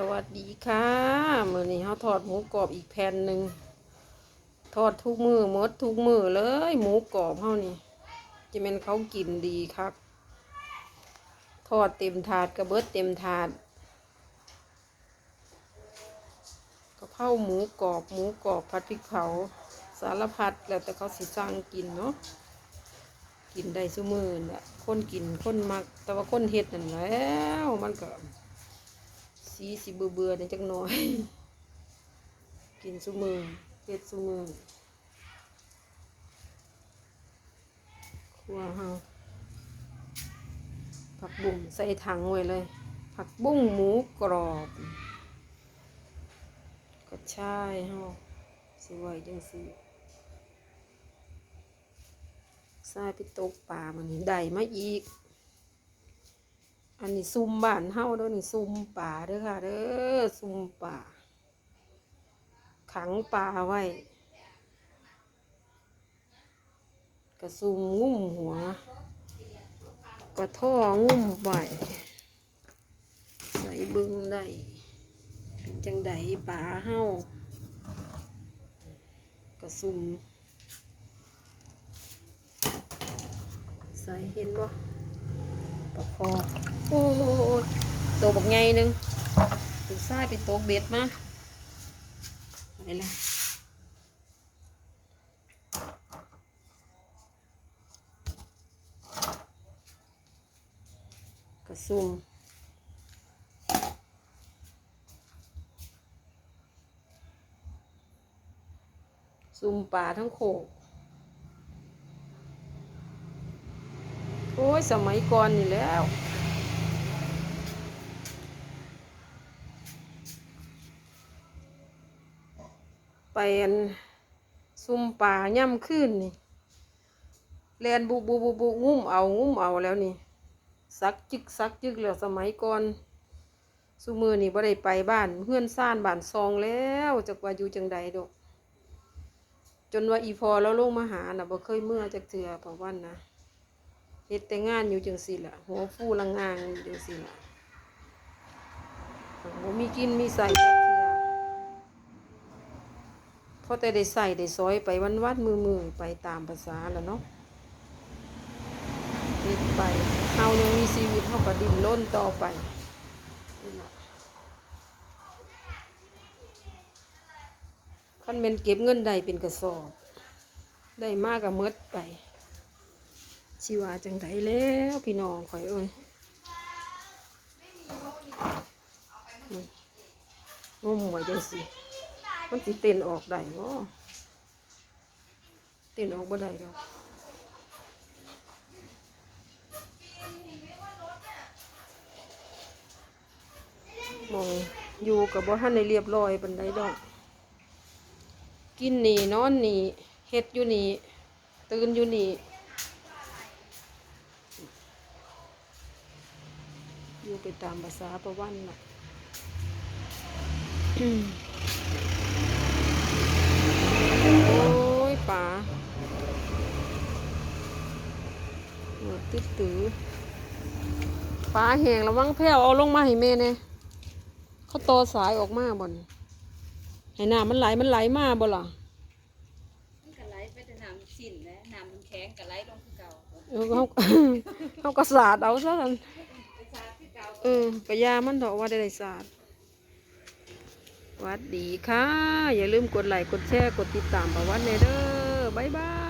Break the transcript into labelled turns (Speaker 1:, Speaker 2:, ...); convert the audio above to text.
Speaker 1: สวัสดีค่ะมือนี้เฮาทอดหมูกรอบอีกแผ่นหนึ่งทอดทุกมือหมดทุกมือเลย หมูกรอบเฮานี่จะเป็นเขากินดีครับ ทอดเต็มถาดกระเบิดเต็มถาดกระเพราหมูกรอบหมูกรอบผัดพริกเผาสารพัดแล้วแต่เขาสิสั่งกินเนาะกินได้ซุมือน่ะคนกินคนมักแต่ว่าคนเฮ็ดนั่นแล้วมันก็ สีสิเบื่อเบื่อๆเนี่ยจักหน่อย กินซุมือเฮ็ดซุมือครัวเฮาผักบุ้งใส่ถังไว้เลย ผักบุ้งหมูกรอบก็ใช่เฮาสิไว้จังซี่ใส่ไปตกปลามันนี่ได้มาอีก อันนี้ซุ่มบ้านเฮาเด้อนี่ซุ่มป่าเด้อค่ะ เด้อซุ่มป่า ขังป่าไว้กระซุ่มงุ่มหัว กระท่องุ่มไว้ใส่บึงได้เป็นจังไดป่าเฮากระซุ่มใส่เห็นบ่ ปลาคอโอ้โหตัวบักไงหนึ่งถึงซ้ายไปตกเบ็ดมาไปละกระซุ่มซุ่มป่าทั้งโขก โอ้ย สมัยก่อนนี่แล้ว ไปอันซุ่มป่าย่ำขึ้นนี่แลนบุบุบุบุงุ้มเอางุ้มเอาแล้วนี่สักจึกสักจึกแล้วสมัยก่อนสุมือนี่บ่ได้ไปบ้านเพื่อนซ่านบ้านซองแล้วจักว่าอยู่จังใดดอกจนว่าอีพอแล้วลงมาหาน่ะบ่เคยเมื่อจักเถื่อเพราะวันนะ เฮ็ดแต่งานอยู่จังซี่ล่ะ หัวฟูลังงางอยู่จังซี่ล่ะบ่มีกินมีใส่จักเทื่อพอแต่ได้ใส่ได้ซอยไปวันวันมือมือไปตามภาษาแล้วเนาะเฮ็ดไปเฮายังมีชีวิตเฮาก็ดิ้นรนต่อไปคันแม่นเก็บเงินได้เป็นกระสอบ ได้มากก็หมดไป ชีวาจังไดแล้วพี่น้องข่อยเอ้ยนี่งมไว้จังสิมันสิเต้นออกได้บ่เต้นออกบ่ได้ดอกมองอยู่กับบ่ทันได้เรียบร้อยปานใดดอก กินนี่นอนนี่เฮ็ดอยู่นี่ตื่นอยู่นี่ อยู่ไปตามภาษาประวันน่ะโอ้ยป่าหนวดติดตือป่าแห้งแล้วมั้งแพ้วเอาลงมาให้แม่เนี่ยเขาโตอสายออกมาบ่นให้น้ำมันไหลมันไหลมาบ่ล่ะ
Speaker 2: มันก็ไหลไปแต่น้ำสิ้นแล้วน้ำมันแข็งก็ไหลลงคือเก่า
Speaker 1: เออเขาเขาก็สาดเอาซะกัน
Speaker 2: ไปซาดคื อเก่า
Speaker 1: เออกระยามันดอกว่าได้ได้สาดหวัดดีค่ะ อย่าลืมกดไลค์กดแชร์กดติดตามประวัติในเด้อบ๊ายบาย